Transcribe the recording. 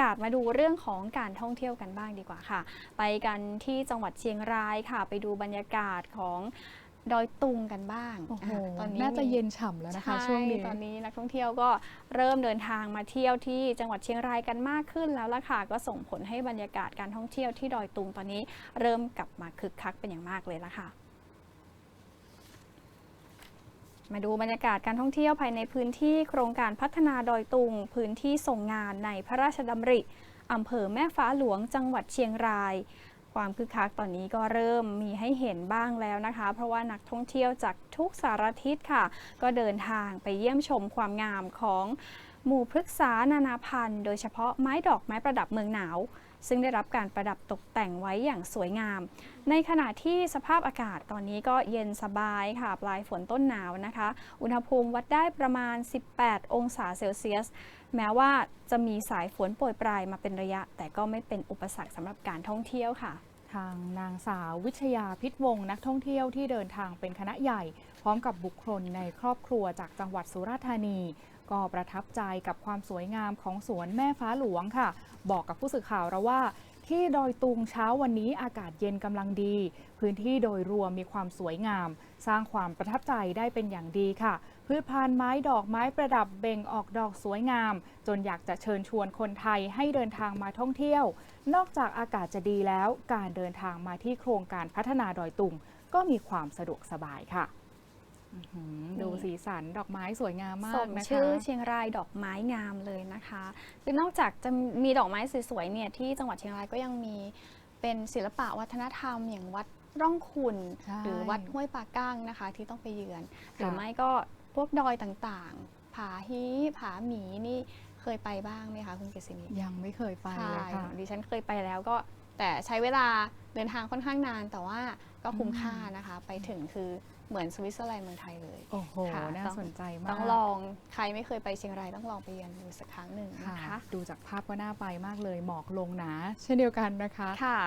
กาศมาดูเรื่องของการท่องเที่ยวกันบ้างดีกว่าค่ะ ไปกันที่จังหวัดเชียงรายค่ะ ไปดูบรรยากาศของดอยตุงกันบ้างโอ้โหอะตอนนี้น่าจะมีเย็นฉ่ำแล้วนะคะใช่วงนี้ตอนนี้นักท่องเที่ยวก็เริ่มเดินทางมาเที่ยวที่จังหวัดเชียงรายกันมากขึ้นแล้วล่ะค่ะ ก็ส่งผลให้บรรยากาศการท่องเที่ยวที่ดอยตุงตอนนี้เริ่มกลับมาคึกคักเป็นอย่างมากเลยละค่ะ มาดูบรรยากาศการท่องเที่ยวภายในพื้นที่โครงการพัฒนาดอยตุง พื้นที่ส่งงานในพระราชดำริอำเภอแม่ฟ้าหลวงจังหวัดเชียงราย ความคึกคักตอนนี้ก็เริ่มมีให้เห็นบ้างแล้วนะคะ เพราะว่านักท่องเที่ยวจากทุกสารทิศค่ะ ก็เดินทางไปเยี่ยมชมความงามของ หมู่พฤกษานานาพันธุ์ โดยเฉพาะไม้ดอกไม้ประดับเมืองหนาว ซึ่งได้รับการประดับตกแต่งไว้อย่างสวยงาม ในขณะที่สภาพอากาศตอนนี้ก็เย็นสบายค่ะ ปลายฝนต้นหนาวนะคะ อุณหภูมิวัดได้ประมาณ 18 องศาเซลเซียส แม้ว่าจะมีสายฝนโปรยปลายมาเป็นระยะ แต่ก็ไม่เป็นอุปสรรคสำหรับการท่องเที่ยวค่ะ ทางนางสาววิชยาพิษวงศ์นักท่องเที่ยวที่เดินทางเป็นคณะใหญ่ พร้อมกับบุคคลในครอบครัวจากจังหวัดสุราษฎร์ธานี ก็ประทับใจกับความสวยงามของสวนแม่ฟ้าหลวงค่ะ บอกกับผู้สื่อข่าวเราว่า ที่ดอยตุงเช้าวันนี้อากาศเย็นกำลังดี พื้นที่โดยรวมมีความสวยงาม สร้างความประทับใจได้เป็นอย่างดีค่ะ พืชพันธุ์ไม้ดอกไม้ประดับเบ่งออกดอกสวยงาม จนอยากจะเชิญชวนคนไทยให้เดินทางมาท่องเที่ยว นอกจากอากาศจะดีแล้ว การเดินทางมาที่โครงการพัฒนาดอยตุงก็มีความสะดวกสบายค่ะ ดูสีสันดอกไม้สวยงามมาสกมนะคะชื่อเชียงรายดอกไม้งามเลยนะคะคือนอกจากจะมีดอกไม้สวยๆเนี่ยที่จังหวัดเชียงรายก็ยังมีเป็นศิลปะวัฒนธรรม อย่างวัดร่องขุนใช่หรือวัดห้วยปาก้างนะคะ ที่ต้องไปเยือน หรือค่ะไม่ก็พวกดอยต่างๆ ผาฮีผาหมีนี่เคยไปบ้างไหมคะคุณเกษณียังไม่เคยไปใช่เลยค่ะดิฉันเคยไปแล้วก็ แต่ใช้เวลาเดินทางค่อนข้างนาน แต่ว่าก็คุ้มค่านะคะ ไปถึงคือเหมือนสวิตเซอร์แลนด์เมืองไทยเลยโอ้โหค่ะน่าต้องสนใจมาก ต้องลองใครไม่เคยไปเชียงรายต้องลองไปเยือนดูสักครั้งหนึ่งค่ะนะคะ ดูจากภาพก็น่าไปมากเลย หมอกลงหนา เช่นเดียวกันนะคะ ค่ะ